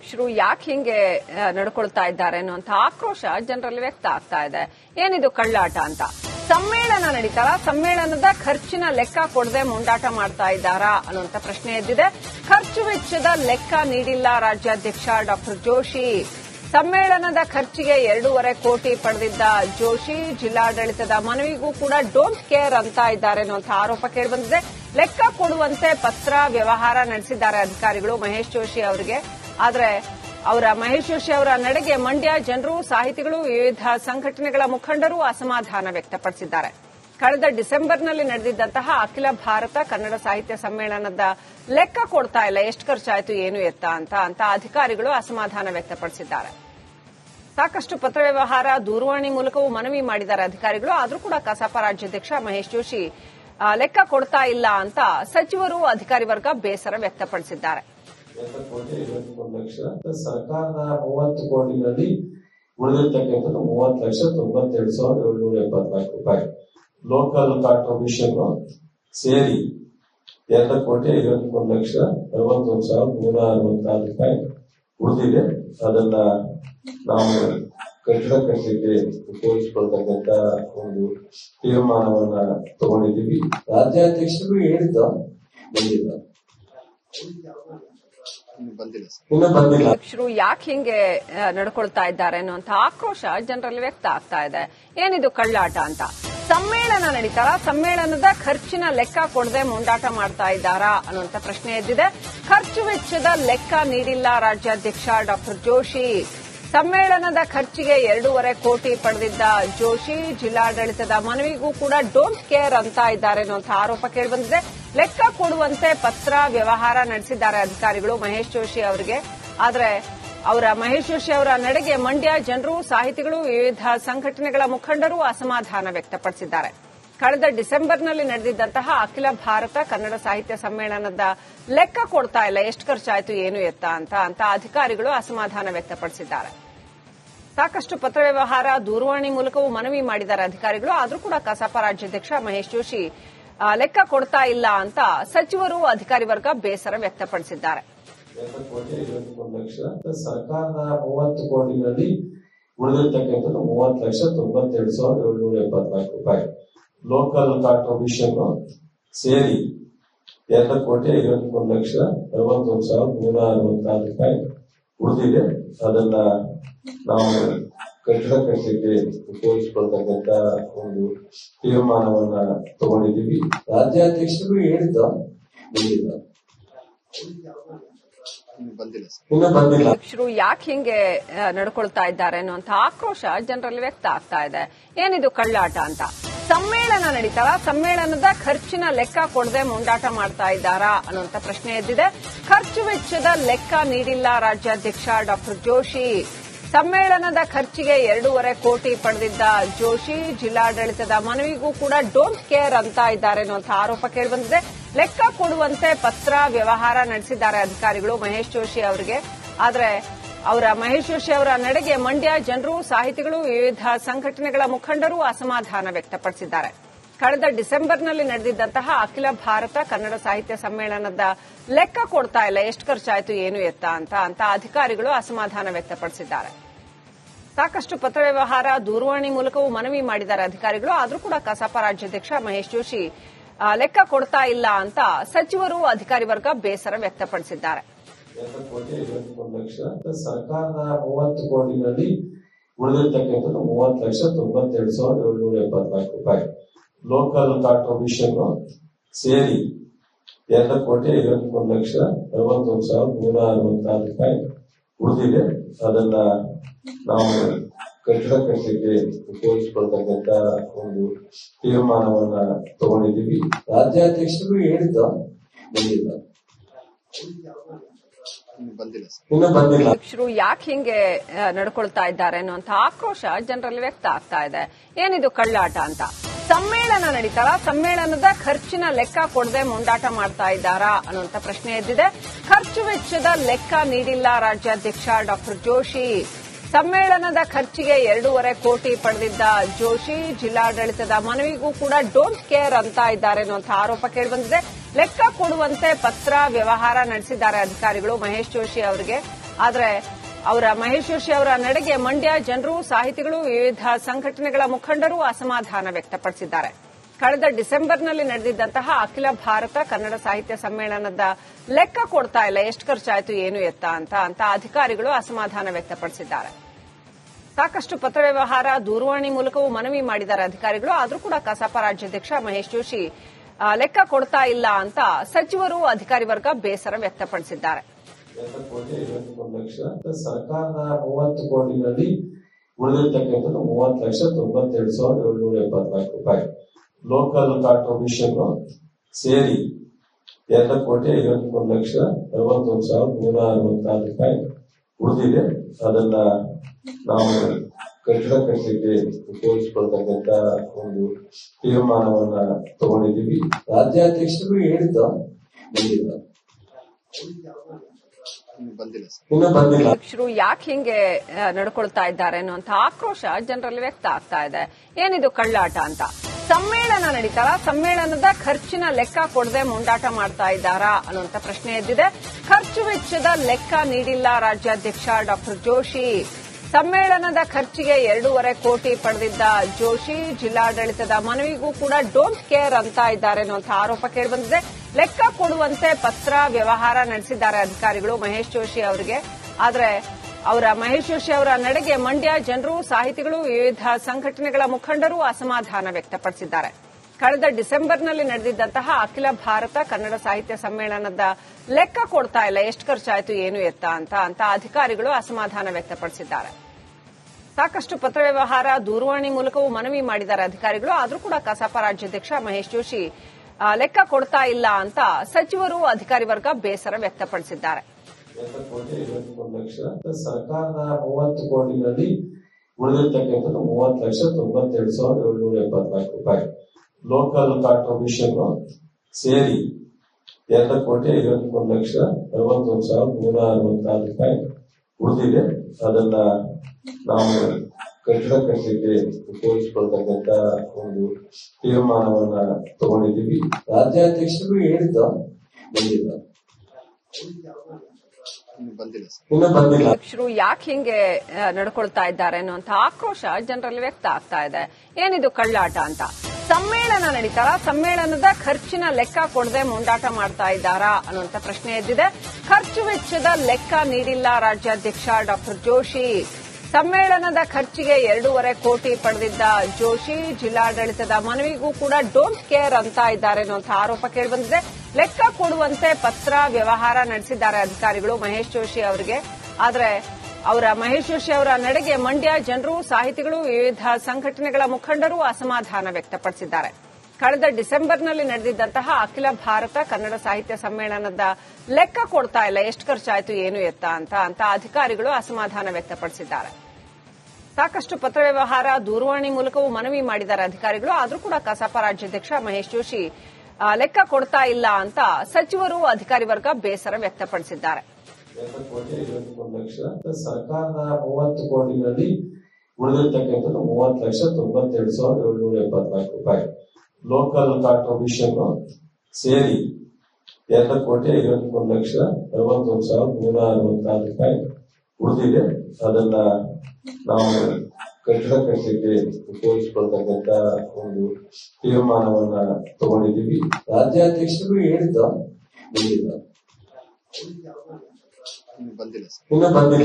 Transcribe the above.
ಅಧ್ಯಕ್ಷರು ಯಾಕೆ ಹಿಂಗೆ ನಡ್ಕೊಳ್ತಾ ಇದ್ದಾರೆ ಅನ್ನುವಂಥ ಆಕ್ರೋಶ ಜನರಲ್ಲಿ ವ್ಯಕ್ತ ಆಗ್ತಾ ಇದೆ. ಏನಿದು ಕಳ್ಳಾಟ ಅಂತ? ಸಮ್ಮೇಳನ ನಡೀತಾರ ಸಮ್ಮೇಳನದ ಖರ್ಚಿನ ಲೆಕ್ಕ ಕೊಡದೆ ಮುಂಡಾಟ ಮಾಡ್ತಾ ಇದ್ದಾರಾ ಅನ್ನುವಂಥ ಪ್ರಶ್ನೆ ಎದ್ದಿದೆ. ಖರ್ಚು ವೆಚ್ಚದ ಲೆಕ್ಕ ನೀಡಿಲ್ಲ ರಾಜ್ಯಾಧ್ಯಕ್ಷ ಡಾಕ್ಟರ್ ಜೋಶಿ. ಸಮ್ಮೇಳನದ ಖರ್ಚಿಗೆ ಎರಡೂವರೆ ಕೋಟಿ ಪಡೆದಿದ್ದ ಜೋಶಿ, ಜಿಲ್ಲಾಡಳಿತದ ಮನವಿಗೂ ಕೂಡ ಡೋಂಟ್ ಕೇರ್ ಅಂತ ಇದ್ದಾರೆ ಅನ್ನುವಂತ ಆರೋಪ ಕೇಳಿಬಂದಿದೆ. ಲೆಕ್ಕ ಕೊಡುವಂತೆ ಪತ್ರ, ವ್ಯವಹಾರ ನಡೆಸಿದ್ದಾರೆ ಅಧಿಕಾರಿಗಳು. ಮಹೇಶ್ ಜೋಶಿ ಅವರಿಗೆ ಆದರೆ ಅವರ ಮಹೇಶ್ ಜೋಶಿ ಅವರ ನಡೆಗೆ ಮಂಡ್ಯ ಜನರು, ಸಾಹಿತಿಗಳು, ವಿವಿಧ ಸಂಘಟನೆಗಳ ಮುಖಂಡರು ಅಸಮಾಧಾನ ವ್ಯಕ್ತಪಡಿಸಿದ್ದಾರೆ. ಕಳೆದ ಡಿಸೆಂಬರ್ನಲ್ಲಿ ನಡೆದಿದ್ದಂತಹ ಅಖಿಲ ಭಾರತ ಕನ್ನಡ ಸಾಹಿತ್ಯ ಸಮ್ಮೇಳನದ ಲೆಕ್ಕ ಕೊಡ್ತಾ ಇಲ್ಲ, ಎಷ್ಟು ಖರ್ಚಾಯಿತು, ಏನು ಎತ್ತ ಅಂತ ಅಂತ ಅಧಿಕಾರಿಗಳು ಅಸಮಾಧಾನ ವ್ಯಕ್ತಪಡಿಸಿದ್ದಾರೆ. ಸಾಕಷ್ಟು ಪತ್ರ ವ್ಯವಹಾರ, ದೂರವಾಣಿ ಮೂಲಕವೂ ಮನವಿ ಮಾಡಿದ್ದಾರೆ ಅಧಿಕಾರಿಗಳು, ಆದರೂ ಕೂಡ ಕಸಾಪ ರಾಜ್ಯಾಧ್ಯಕ್ಷ ಮಹೇಶ್ ಜೋಶಿ ಲೆಕ್ಕ ಕೊಡ್ತಾ ಇಲ್ಲ ಅಂತ ಸಚಿವರು ಅಧಿಕಾರಿ ವರ್ಗ ಬೇಸರ ವ್ಯಕ್ತಪಡಿಸಿದ್ದಾರೆ. ಎರಡು ಕೋಟಿ ಐವತ್ಮೂರು ಲಕ್ಷ. ಸರ್ಕಾರದ ಮೂವತ್ತು ಕೋಟಿನಲ್ಲಿ ಉಳಿದಿರ್ತಕ್ಕಂಥದ್ದು ಮೂವತ್ತು ಲಕ್ಷ ತೊಂಬತ್ತೆರಡು ಸಾವಿರದ ಏಳ್ನೂರ ಎಪ್ಪತ್ನಾಲ್ಕು ರೂಪಾಯಿ. ಲೋಕಲ್ ಕಾಂಟ್ರಿಬ್ಯೂಷನ್ ಸೇರಿ ಎರಡು ಕೋಟಿ ಐವತ್ಮೂರು ಲಕ್ಷ, ಅರವತ್ತೊಂದು ಸಾವಿರದ ನೂರ ಅರವತ್ತಾರು ರೂಪಾಯಿ ಉಳಿದಿದೆ. ಅದನ್ನ ನಾವು ಕಟ್ಟಡ ಕಟ್ಟಲಿಕ್ಕೆ ಉಪಯೋಗಿಸಿಕೊಳ್ತಕ್ಕಂತ ಒಂದು ತೀರ್ಮಾನವನ್ನ ತಗೊಂಡಿದ್ದೀವಿ. ರಾಜ್ಯಾಧ್ಯಕ್ಷರು ಹೇಳಿದ್ದ, ಬಂದಿಲ್ಲ. ಇನ್ನು ಬಂದಿಲ್ಲ ಅಧ್ಯಕ್ಷರು ಯಾಕೆ ಹಿಂಗೆ ನಡ್ಕೊಳ್ತಾ ಇದ್ದಾರೆ ಅನ್ನುವಂತ ಆಕ್ರೋಶ ಜನರಲ್ಲಿ ವ್ಯಕ್ತ ಆಗ್ತಾ ಇದೆ. ಏನಿದು ಕಳ್ಳಾಟ ಅಂತ? ಸಮ್ಮೇಳನ ನಡೀತಾರ. ಸಮ್ಮೇಳನದ ಖರ್ಚಿನ ಲೆಕ್ಕ ಕೊಡದೆ ಮುಂಡಾಟ ಮಾಡ್ತಾ ಇದ್ದಾರಾ ಅನ್ನುವಂತ ಪ್ರಶ್ನೆ ಎದ್ದಿದೆ. ಖರ್ಚು ವೆಚ್ಚದ ಲೆಕ್ಕ ನೀಡಿಲ್ಲ ರಾಜ್ಯಾಧ್ಯಕ್ಷ ಡಾಕ್ಟರ್ ಜೋಶಿ. ಸಮ್ಮೇಳನದ ಖರ್ಚಿಗೆ ಎರಡೂವರೆ ಕೋಟಿ ಪಡೆದಿದ್ದ ಜೋಶಿ, ಜಿಲ್ಲಾಡಳಿತದ ಮನವಿಗೂ ಕೂಡ ಡೋಂಟ್ ಕೇರ್ ಅಂತ ಇದ್ದಾರೆ ಅನ್ನುವಂಥ ಆರೋಪ ಕೇಳಿಬಂದಿದೆ. ಲೆಕ್ಕ ಕೊಡುವಂತೆ ಪತ್ರ ವ್ಯವಹಾರ ನಡೆಸಿದ್ದಾರೆ ಅಧಿಕಾರಿಗಳು ಮಹೇಶ್ ಜೋಶಿ ಅವರಿಗೆ. ಆದರೆ ಅವರ ಮಹೇಶ್ ಜೋಶಿ ಅವರ ನಡೆಗೆ ಮಂಡ್ಯ ಜನರು, ಸಾಹಿತಿಗಳು, ವಿವಿಧ ಸಂಘಟನೆಗಳ ಮುಖಂಡರು ಅಸಮಾಧಾನ ವ್ಯಕ್ತಪಡಿಸಿದ್ದಾರೆ. ಕಳೆದ ಡಿಸೆಂಬರ್ನಲ್ಲಿ ನಡೆದಿದ್ದಂತಹ ಅಖಿಲ ಭಾರತ ಕನ್ನಡ ಸಾಹಿತ್ಯ ಸಮ್ಮೇಳನದ ಲೆಕ್ಕ ಕೊಡ್ತಾ ಇಲ್ಲ. ಎಷ್ಟು ಖರ್ಚಾಯಿತು, ಏನು ಎತ್ತ ಅಂತ ಅಂತ ಅಧಿಕಾರಿಗಳು ಅಸಮಾಧಾನ ವ್ಯಕ್ತಪಡಿಸಿದ್ದಾರೆ. ಸಾಕಷ್ಟು ಪತ್ರ ವ್ಯವಹಾರ, ದೂರವಾಣಿ ಮೂಲಕವೂ ಮನವಿ ಮಾಡಿದ್ದಾರೆ ಅಧಿಕಾರಿಗಳು. ಆದರೂ ಕೂಡ ಕಸಾಪ ರಾಜ್ಯಾಧ್ಯಕ್ಷ ಮಹೇಶ್ ಜೋಶಿ ಲೆಕ್ಕ ಕೊಡ್ತಾ ಇಲ್ಲ ಅಂತ ಸಚಿವರು ಅಧಿಕಾರಿ ವರ್ಗ ಬೇಸರ ವ್ಯಕ್ತಪಡಿಸಿದ್ದಾರೆ. ಸರ್ಕಾರದ ಮೂವತ್ತು ಕೋಟಿನಲ್ಲಿ ಉಳಿದಿರ್ತಕ್ಕಂಥದ್ದು ಮೂವತ್ತು ಲಕ್ಷ ತೊಂಬತ್ತೆರಡು ಸಾವಿರದ ಏಳ್ನೂರ ಎಪ್ಪತ್ನಾಲ್ಕು ರೂಪಾಯಿ. ಲೋಕಲ್ ಕಾಂಟ್ರಿಬ್ಯೂಷನ್ ಸೇರಿ ಎರಡು ಕೋಟಿ ಐವತ್ಮೂರು ಲಕ್ಷ ಅರವತ್ತೊಂದು ಸಾವಿರದ ನೂರ ಅರವತ್ತಾರು ರೂಪಾಯಿ ಉಳಿದಿದೆ. ಅದನ್ನ ನಾವು ಕಟ್ಟಡ ಕಟ್ಟಲಿಕ್ಕೆ ಉಪಯೋಗಿಸಿಕೊಳ್ತಕ್ಕಂತ ಒಂದು ತೀರ್ಮಾನವನ್ನ ತಗೊಂಡಿದ್ದೀವಿ. ರಾಜ್ಯಾಧ್ಯಕ್ಷರು ಹೇಳಿದ್ದ ಬಂದಿಲ್ಲ ಬಂದಿಲ್ಲ ಸರ್. ಇನ್ನು ಬಂದಿಲ್ಲ. ಅಧ್ಯಕ್ಷರು ಯಾಕೆ ಹಿಂಗೆ ನಡ್ಕೊಳ್ತಾ ಇದ್ದಾರೆ ಅನ್ನುವಂತ ಆಕ್ರೋಶ ಜನರಲ್ಲಿ ವ್ಯಕ್ತ ಆಗ್ತಾ ಇದೆ. ಏನಿದು ಕಳ್ಳಾಟ ಅಂತ? ಸಮ್ಮೇಳನ ನಡೀತಾರ ಸಮ್ಮೇಳನದ ಖರ್ಚಿನ ಲೆಕ್ಕ ಕೊಡದೆ ಮುಂಡಾಟ ಮಾಡ್ತಾ ಇದ್ದಾರಾ ಅನ್ನುವಂತ ಪ್ರಶ್ನೆ ಎದ್ದಿದೆ. ಖರ್ಚು ವೆಚ್ಚದ ಲೆಕ್ಕ ನೀಡಿಲ್ಲ ರಾಜ್ಯಾಧ್ಯಕ್ಷ ಡಾಕ್ಟರ್ ಜೋಶಿ. ಸಮ್ಮೇಳನದ ಖರ್ಚಿಗೆ ಎರಡೂವರೆ ಕೋಟಿ ಪಡೆದಿದ್ದ ಜೋಶಿ, ಜಿಲ್ಲಾಡಳಿತದ ಮನವಿಗೂ ಕೂಡ ಡೋಂಟ್ ಕೇರ್ ಅಂತ ಇದ್ದಾರೆ ಅನ್ನುವಂತ ಆರೋಪ ಕೇಳಿಬಂದಿದೆ. ಲೆಕ್ಕ ಕೊಡುವಂತೆ ಪತ್ರ ವ್ಯವಹಾರ ನಡೆಸಿದ್ದಾರೆ ಅಧಿಕಾರಿಗಳು ಮಹೇಶ್ ಜೋಶಿ ಅವರಿಗೆ. ಆದರೆ ಅವರ ಮಹೇಶ್ ಜೋಶಿ ಅವರ ನಡೆಗೆ ಮಂಡ್ಯ ಜನರು, ಸಾಹಿತಿಗಳು, ವಿವಿಧ ಸಂಘಟನೆಗಳ ಮುಖಂಡರು ಅಸಮಾಧಾನ ವ್ಯಕ್ತಪಡಿಸಿದ್ದಾರೆ. ಕಳೆದ ಡಿಸೆಂಬರ್ನಲ್ಲಿ ನಡೆದಿದ್ದಂತಹ ಅಖಿಲ ಭಾರತ ಕನ್ನಡ ಸಾಹಿತ್ಯ ಸಮ್ಮೇಳನದ ಲೆಕ್ಕ ಕೊಡ್ತಾ ಇಲ್ಲ, ಎಷ್ಟು ಖರ್ಚಾಯಿತು, ಏನು ಎತ್ತ ಅಂತ ಅಂತ ಅಧಿಕಾರಿಗಳು ಅಸಮಾಧಾನ ವ್ಯಕ್ತಪಡಿಸಿದ್ದಾರೆ. ಸಾಕಷ್ಟು ಪತ್ರ ವ್ಯವಹಾರ, ದೂರವಾಣಿ ಮೂಲಕವೂ ಮನವಿ ಮಾಡಿದ್ದಾರೆ ಅಧಿಕಾರಿಗಳು, ಆದರೂ ಕೂಡ ಕಸಾಪ ರಾಜ್ಯಾಧ್ಯಕ್ಷ ಮಹೇಶ್ ಜೋಶಿ ಲೆಕ್ಕ ಕೊಡ್ತಾ ಇಲ್ಲ ಅಂತ ಸಚಿವರು ಅಧಿಕಾರಿ ವರ್ಗ ಬೇಸರ ವ್ಯಕ್ತಪಡಿಸಿದ್ದಾರೆ. ಕೋಟಿ ಐವತ್ಮೂರು ಲಕ್ಷ. ಸರ್ಕಾರದ ಮೂವತ್ತು ಕೋಟಿನಲ್ಲಿ ಉಳಿದಿರ್ತಕ್ಕಂಥದ್ದು ಮೂವತ್ತು ಲಕ್ಷ ತೊಂಬತ್ತೆರಡು ಸಾವಿರದ ಏಳ್ನೂರ ಎಪ್ಪತ್ನಾಲ್ಕು ರೂಪಾಯಿ. ಲೋಕಲ್ ಕಾಂಟ್ರಿಬ್ಯೂಷನ್ ಸೇರಿ ಎರಡು ಕೋಟಿ, ಐವತ್ಮೂರು ಲಕ್ಷ, ಅರವತ್ತೊಂದು ಸಾವಿರದ ನೂರ ಅರವತ್ತಾರು ರೂಪಾಯಿ ಉಳಿದಿದೆ. ಅದನ್ನ ನಾವು ಕಟ್ಟಡ ಕಟ್ಟಲಿಕ್ಕೆ ಉಪಯೋಗಿಸಿಕೊಳ್ತಕ್ಕಂತ ಒಂದು ತೀರ್ಮಾನವನ್ನ ತಗೊಂಡಿದ್ದೀವಿ. ರಾಜ್ಯಾಧ್ಯಕ್ಷರು ಹೇಳಿದ್ದ, ಬಂದಿಲ್ಲ ಬಂದಿಲ್ಲ ಸರ್ ಇನ್ನು ಬಂದಿಲ್ಲ ಅಧ್ಯಕ್ಷರು ಯಾಕೆ ಹಿಂಗೆ ನಡ್ಕೊಳ್ತಾ ಇದ್ದಾರೆ ಅನ್ನುವಂತ ಆಕ್ರೋಶ ಜನರಲ್ಲಿ ವ್ಯಕ್ತ ಆಗ್ತಾ ಇದೆ. ಏನಿದು ಕಳ್ಳಾಟ ಅಂತ? ಸಮ್ಮೇಳನ ನಡೀತಾರ ಸಮ್ಮೇಳನದ ಖರ್ಚಿನ ಲೆಕ್ಕ ಕೊಡದೆ ಮುಂಡಾಟ ಮಾಡ್ತಾ ಇದ್ದಾರಾ ಅನ್ನುವಂತ ಪ್ರಶ್ನೆ ಎದ್ದಿದೆ. ಖರ್ಚು ವೆಚ್ಚದ ಲೆಕ್ಕ ನೀಡಿಲ್ಲ ರಾಜ್ಯಾಧ್ಯಕ್ಷ ಡಾಕ್ಟರ್ ಜೋಶಿ. ಸಮ್ಮೇಳನದ ಖರ್ಚಿಗೆ ಎರಡೂವರೆ ಕೋಟಿ ಪಡೆದಿದ್ದ ಜೋಶಿ, ಜಿಲ್ಲಾಡಳಿತದ ಮನವಿಗೂ ಕೂಡ ಡೋಂಟ್ ಕೇರ್ ಅಂತ ಇದ್ದಾರೆ ಅನ್ನುವಂಥ ಆರೋಪ ಕೇಳಿಬಂದಿದೆ. ಲೆಕ್ಕ ಕೊಡುವಂತೆ ಪತ್ರ ವ್ಯವಹಾರ ನಡೆಸಿದ್ದಾರೆ ಅಧಿಕಾರಿಗಳು ಮಹೇಶ್ ಜೋಶಿ ಅವರಿಗೆ. ಆದರೆ ಅವರ ಮಹೇಶ್ ಜೋಶಿ ಅವರ ನಡೆಗೆ ಮಂಡ್ಯ ಜನರು, ಸಾಹಿತಿಗಳು, ವಿವಿಧ ಸಂಘಟನೆಗಳ ಮುಖಂಡರು ಅಸಮಾಧಾನ ವ್ಯಕ್ತಪಡಿಸಿದ್ದಾರೆ. ಕಳೆದ ಡಿಸೆಂಬರ್ನಲ್ಲಿ ನಡೆದಿದ್ದಂತಹ ಅಖಿಲ ಭಾರತ ಕನ್ನಡ ಸಾಹಿತ್ಯ ಸಮ್ಮೇಳನದ ಲೆಕ್ಕ ಕೊಡ್ತಾ ಇಲ್ಲ. ಎಷ್ಟು ಖರ್ಚಾಯಿತು, ಏನು ಎತ್ತ ಅಂತ ಅಂತ ಅಧಿಕಾರಿಗಳು ಅಸಮಾಧಾನ ವ್ಯಕ್ತಪಡಿಸಿದ್ದಾರೆ. ಸಾಕಷ್ಟು ಪತ್ರ ವ್ಯವಹಾರ, ದೂರವಾಣಿ ಮೂಲಕವೂ ಮನವಿ ಮಾಡಿದ್ದಾರೆ ಅಧಿಕಾರಿಗಳು. ಆದರೂ ಕೂಡ ಕಸಾಪ ರಾಜ್ಯಾಧ್ಯಕ್ಷ ಮಹೇಶ್ ಜೋಶಿ ಲೆಕ್ಕ ಕೊಡ್ತಾ ಇಲ್ಲ ಅಂತ ಸಚಿವರು ಅಧಿಕಾರಿ ವರ್ಗ ಬೇಸರ ವ್ಯಕ್ತಪಡಿಸಿದ್ದಾರೆ. ಸರ್ಕಾರದ ಮೂವತ್ತು ಕೋಟಿನಲ್ಲಿ ಉಳಿದಿರ್ತಕ್ಕಂಥದ್ದು ಮೂವತ್ತು ಲಕ್ಷ ತೊಂಬತ್ತೆರಡು ಸಾವಿರದ ಏಳ್ನೂರ ಎಪ್ಪತ್ನಾಲ್ಕು ರೂಪಾಯಿ. ಲೋಕಲ್ ಕಾಂಟ್ರಿಬ್ಯೂಷನ್ ಸೇರಿ ಎರಡು ಕೋಟಿ ಐವತ್ತೊಂದು ಲಕ್ಷ ಅರವತ್ತೊಂದು ಸಾವಿರದ ನೂರ ಅರವತ್ತಾರು ರೂಪಾಯಿ ಉಳಿದಿದೆ. ಅದನ್ನ ನಾವು ಕಟ್ಟಡ ಕಟ್ಟಲಿಕ್ಕೆ ಉಪಯೋಗಿಸ್ಕೊಳ್ತಕ್ಕಂತ ಒಂದು ತೀರ್ಮಾನವನ್ನ ತಗೊಂಡಿದ್ದೀವಿ. ರಾಜ್ಯಾಧ್ಯಕ್ಷರು ಹೇಳಿದ್ದ ಬಂದಿಲ್ಲ. ಇನ್ನು ಬಂದಿಲ್ಲ ಸರ್. ಇನ್ನೂ ಬಂದಿಲ್ಲ. ಅಧ್ಯಕ್ಷರು ಯಾಕೆ ಹಿಂಗೆ ನಡ್ಕೊಳ್ತಾ ಇದ್ದಾರೆ ಅನ್ನುವಂತ ಆಕ್ರೋಶ ಜನರಲ್ಲಿ ವ್ಯಕ್ತ ಆಗ್ತಾ ಇದೆ. ಏನಿದು ಕಳ್ಳಾಟ ಅಂತ? ಸಮ್ಮೇಳನ ನಡೀತಾರ ಸಮ್ಮೇಳನದ ಖರ್ಚಿನ ಲೆಕ್ಕ ಕೊಡದೆ ಮುಂಡಾಟ ಮಾಡ್ತಾ ಇದ್ದಾರಾ ಅನ್ನುವಂತ ಪ್ರಶ್ನೆ ಎದ್ದಿದೆ. ಖರ್ಚು ವೆಚ್ಚದ ಲೆಕ್ಕ ನೀಡಿಲ್ಲ ರಾಜ್ಯಾಧ್ಯಕ್ಷ ಡಾಕ್ಟರ್ ಜೋಶಿ. ಸಮ್ಮೇಳನದ ಖರ್ಚಿಗೆ ಎರಡೂವರೆ ಕೋಟಿ ಪಡೆದಿದ್ದ ಜೋಶಿ, ಜಿಲ್ಲಾಡಳಿತದ ಮನವಿಗೂ ಕೂಡ ಡೋಂಟ್ ಕೇರ್ ಅಂತ ಇದ್ದಾರೆ ಅನ್ನುವಂಥ ಆರೋಪ ಕೇಳಿಬಂದಿದೆ. ಲೆಕ್ಕ ಕೊಡುವಂತೆ ಪತ್ರ, ವ್ಯವಹಾರ ನಡೆಸಿದ್ದಾರೆ ಅಧಿಕಾರಿಗಳು ಮಹೇಶ್ ಜೋಶಿ ಅವರಿಗೆ. ಆದ್ರೆ ಅವರ ಮಹೇಶ್ ಜೋಶಿ ಅವರ ನಡೆಗೆ ಮಂಡ್ಯ ಜನರು, ಸಾಹಿತಿಗಳು, ವಿವಿಧ ಸಂಘಟನೆಗಳ ಮುಖಂಡರು ಅಸಮಾಧಾನ ವ್ಯಕ್ತಪಡಿಸಿದ್ದಾರೆ. ಕಳೆದ ಡಿಸೆಂಬರ್ನಲ್ಲಿ ನಡೆದಿದ್ದಂತಹ ಅಖಿಲ ಭಾರತ ಕನ್ನಡ ಸಾಹಿತ್ಯ ಸಮ್ಮೇಳನದ ಲೆಕ್ಕ ಕೊಡ್ತಾ ಇಲ್ಲ, ಎಷ್ಟು ಖರ್ಚಾಯಿತು, ಏನು ಎತ್ತ ಅಂತ ಅಂತ ಅಧಿಕಾರಿಗಳು ಅಸಮಾಧಾನ ವ್ಯಕ್ತಪಡಿಸಿದ್ದಾರೆ. ಸಾಕಷ್ಟು ಪತ್ರ ವ್ಯವಹಾರ, ದೂರವಾಣಿ ಮೂಲಕವೂ ಮನವಿ ಮಾಡಿದ್ದಾರೆ ಅಧಿಕಾರಿಗಳು, ಆದರೂ ಕೂಡ ಕಸಾಪ ರಾಜ್ಯಾಧ್ಯಕ್ಷ ಮಹೇಶ್ ಜೋಶಿ ಲೆಕ್ಕ ಕೊಡ್ತಾ ಇಲ್ಲ ಅಂತ ಸಚಿವರು ಅಧಿಕಾರಿ ವರ್ಗ ಬೇಸರ ವ್ಯಕ್ತಪಡಿಸಿದ್ದಾರೆ. ಎಂಟು ಕೋಟಿ ಐವತ್ಮೂರು ಲಕ್ಷ. ಸರ್ಕಾರದ ಮೂವತ್ತು ಕೋಟಿನಲ್ಲಿ ಉಳಿದಿರ್ತಕ್ಕಂಥದ್ದು ಮೂವತ್ತು ಲಕ್ಷ ತೊಂಬತ್ತೆರಡು ಸಾವಿರದ ಏಳ್ನೂರ ಎಪ್ಪತ್ನಾಲ್ಕು ರೂಪಾಯಿ. ಲೋಕಲ್ ಕಾಂಟ್ರಿಬ್ಯೂಷನ್ ಸೇರಿ ಎರಡು ಕೋಟಿ ಐವತ್ಮೂರು ಲಕ್ಷ, ಅರವತ್ತೊಂದು ಸಾವಿರದ ನೂರ ಅರವತ್ತಾರು ರೂಪಾಯಿ ಉಳಿದಿದೆ. ಅದನ್ನ ನಾವು ಕಟ್ಟಡ ಕಟ್ಟಲಿಕ್ಕೆ ಉಪಯೋಗಿಸ್ಕೊಳ್ತಕ್ಕಂತ ಒಂದು ತೀರ್ಮಾನವನ್ನ ತಗೊಂಡಿದ್ದೀವಿ. ರಾಜ್ಯಾಧ್ಯಕ್ಷರು ಹೇಳಿದ್ದ, ಬಂದಿಲ್ಲ. ಇನ್ನು ಬಂದಿಲ್ಲ ಸರ್. ಇನ್ನೂ ಬಂದಿಲ್ಲ. ಅಧ್ಯಕ್ಷರು ಯಾಕೆ ಹಿಂಗೆ ನಡ್ಕೊಳ್ತಾ ಇದ್ದಾರೆ ಅನ್ನುವಂತ ಆಕ್ರೋಶ ಜನರಲ್ಲಿ ವ್ಯಕ್ತ ಆಗ್ತಾ ಇದೆ. ಏನಿದು ಕಳ್ಳಾಟ ಅಂತ? ಸಮ್ಮೇಳನ ನಡೀತಾರ. ಸಮ್ಮೇಳನದ ಖರ್ಚಿನ ಲೆಕ್ಕ ಕೊಡದೆ ಮುಂಡಾಟ ಮಾಡ್ತಾ ಇದ್ದಾರಾ ಅನ್ನುವಂತ ಪ್ರಶ್ನೆ ಎದ್ದಿದೆ. ಖರ್ಚು ವೆಚ್ಚದ ಲೆಕ್ಕ ನೀಡಿಲ್ಲ ರಾಜ್ಯಾಧ್ಯಕ್ಷ ಡಾಕ್ಟರ್ ಜೋಶಿ. ಸಮ್ಮೇಳನದ ಖರ್ಚಿಗೆ ಎರಡೂವರೆ ಕೋಟಿ ಪಡೆದಿದ್ದ ಜೋಶಿ, ಜಿಲ್ಲಾಡಳಿತದ ಮನವಿಗೂ ಕೂಡ ಡೋಂಟ್ ಕೇರ್ ಅಂತ ಇದ್ದಾರೆ ಅನ್ನುವಂಥ ಆರೋಪ ಕೇಳಿಬಂದಿದೆ. ಲೆಕ್ಕ ಕೊಡುವಂತೆ ಪತ್ರ ವ್ಯವಹಾರ ನಡೆಸಿದ್ದಾರೆ ಅಧಿಕಾರಿಗಳು ಮಹೇಶ್ ಜೋಶಿ ಅವರಿಗೆ. ಆದರೆ ಅವರ ಮಹೇಶ್ ಜೋಶಿ ಅವರ ನಡೆಗೆ ಮಂಡ್ಯ ಜನರು, ಸಾಹಿತಿಗಳು, ವಿವಿಧ ಸಂಘಟನೆಗಳ ಮುಖಂಡರು ಅಸಮಾಧಾನ ವ್ಯಕ್ತಪಡಿಸಿದ್ದಾರೆ. ಕಳೆದ ಡಿಸೆಂಬರ್ನಲ್ಲಿ ನಡೆದಿದ್ದಂತಹ ಅಖಿಲ ಭಾರತ ಕನ್ನಡ ಸಾಹಿತ್ಯ ಸಮ್ಮೇಳನದ ಲೆಕ್ಕ ಕೊಡ್ತಾ ಇಲ್ಲ. ಎಷ್ಟು ಖರ್ಚಾಯಿತು, ಏನು ಎತ್ತ ಅಂತ ಅಂತ ಅಧಿಕಾರಿಗಳು ಅಸಮಾಧಾನ ವ್ಯಕ್ತಪಡಿಸಿದ್ದಾರೆ. ಸಾಕಷ್ಟು ಪತ್ರ ವ್ಯವಹಾರ, ದೂರವಾಣಿ ಮೂಲಕವೂ ಮನವಿ ಮಾಡಿದ್ದಾರೆ ಅಧಿಕಾರಿಗಳು. ಆದರೂ ಕೂಡ ಕಸಾಪ ರಾಜ್ಯಾಧ್ಯಕ್ಷ ಮಹೇಶ್ ಜೋಶಿ ಲೆಕ್ಕ ಕೊಡ್ತಾ ಇಲ್ಲ ಅಂತ ಸಚಿವರು ಅಧಿಕಾರಿ ವರ್ಗ ಬೇಸರ ವ್ಯಕ್ತಪಡಿಸಿದ್ದಾರೆ. ಸರ್ಕಾರದ ಮೂವತ್ತು ಕೋಟಿನಲ್ಲಿ ಉಳಿದಿರ್ತಕ್ಕಂಥದ್ದು ಮೂವತ್ತು ಲಕ್ಷ ತೊಂಬತ್ತೆರಡು ಸಾವಿರದ ಏಳ್ನೂರ ಎಪ್ಪತ್ನಾಲ್ಕು ರೂಪಾಯಿ. ಲೋಕಲ್ ಕಾಂಟ್ರಿಬ್ಯೂಷನ್ ಸೇರಿ ಎರಡು ಕೋಟಿ ಐವತ್ಮೂರು ಲಕ್ಷ ಅರವತ್ತೊಂದು ಸಾವಿರದ ನೂರ ಅರವತ್ತಾರು ರೂಪಾಯಿ ಉಳಿದಿದೆ. ಅದನ್ನ ನಾವು ಕಟ್ಟಡ ಕಟ್ಟಲಿಕ್ಕೆ ಉಪಯೋಗಿಸ್ಕೊಳ್ತಕ್ಕಂತ ಒಂದು ತೀರ್ಮಾನವನ್ನ ತಗೊಂಡಿದ್ದೀವಿ. ರಾಜ್ಯಾಧ್ಯಕ್ಷರು ಹೇಳಿದ್ದ ಬಂದಿಲ್ಲ ಇನ್ನೂ ಬಂದಿಲ್ಲ.